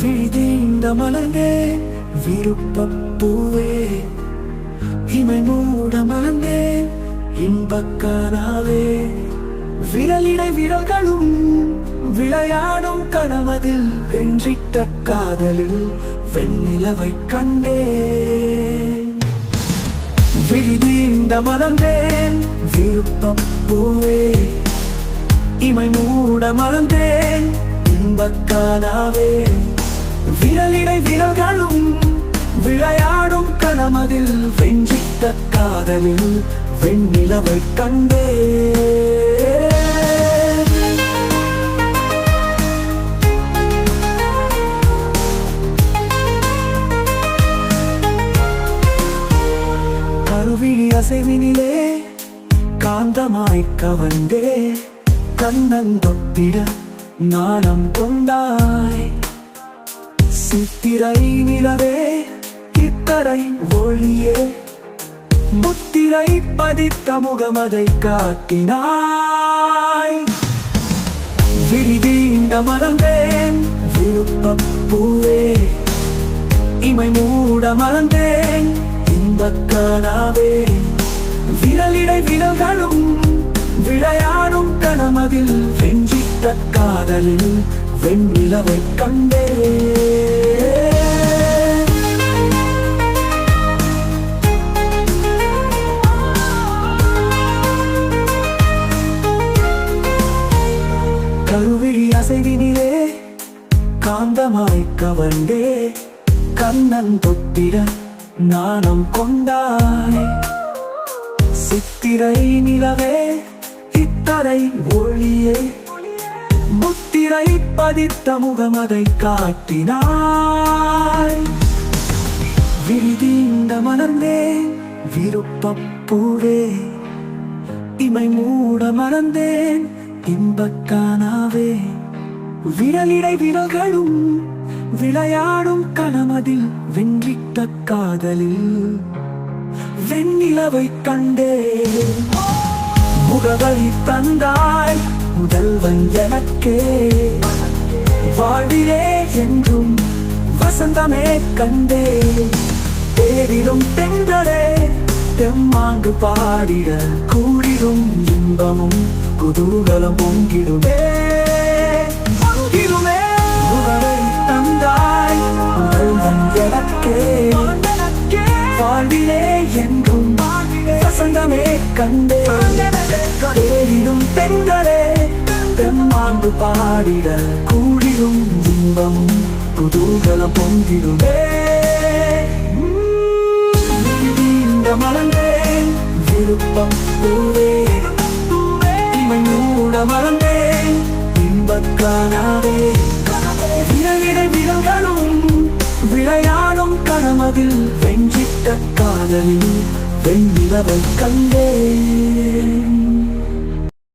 விழிதீண்ட மலர்ந்தே விருப்பப்பூவே இமை மூட மலர்ந்தே இன்பக்கானாவே விரலிடை விரல்களும் விளையாடும் கனவதில் வென்றிட்ட காதலில் வெண்ணிலவை கண்டே. விழிதீண்ட மலர்ந்தேன் விருப்பப்பூவே இமை மூட மறந்தேன் இன்பக்கானாவே விரலிடை விரல்களும் விளையாடும் கணமதில் வெஞ்சித்த காதலில் வெண்ணிலவை கண்டே கருவிழி காந்தமாய் கவந்தே கண்ணன் தொட்டிட நாணம் கொண்டாய். சித்திரை நிலவே கித்தரை ஒளியே முத்திரை பதித்த முகமதை காட்டினாய். விரிதீண்ட மறந்தேன் விருப்பப்பூவே இமை மூட மறந்தேன் இன்பக்கானாவே விரலிடை விரல்களும் விளையாடும் கணமதில் வெஞ்சித்த காதலில் வெண்ணிலவை கண்டே. கருவிழி அசைவினிலே காந்தமாய் கவண்டே கண்ணன் தொட்டிட நாணம் கொண்டாய். முத்திரை நிலவே இத்தரை ஒளியே முத்திரை பதித்த முகமதை காட்டினாய் விரிதீண்ட மலர்ந்தே விருப்பப்பூவே இமை மூட மறந்தேன் இன்பக்கானாவே விரலிடை விரல்களும் விளையாடும் கணமதில் வென்றிட்ட காதலில் வெண்ணிலவை கண்டே முகவழி தந்தாய் முதல்வன் எனக்கே. வாழ்விலே என்றும் வசந்தமே கண்டே தேடிடும் தென்றலே தெம்மாங்கு பாடிட கூடிடும் இன்பமும் குதூகலம் பொங்கிடுமே பொங்கிடுமே வசந்தமே கண்டே. தேடிடும் பெண்களே தெம்மாண்டு பாடிட கூடிடும் இன்பமும் குதூகலம் பொங்கிடுமே. இந்த மலர்ந்தேன் விருப்பம் பூவே. இமை மூட மறந்தேன் இன்பக்கானாவே விரவிட விரல்களும் விளையாடும் கணமதில் வெஞ்சிட்ட காதலில் வெண்ணிலவை கண்டேன்.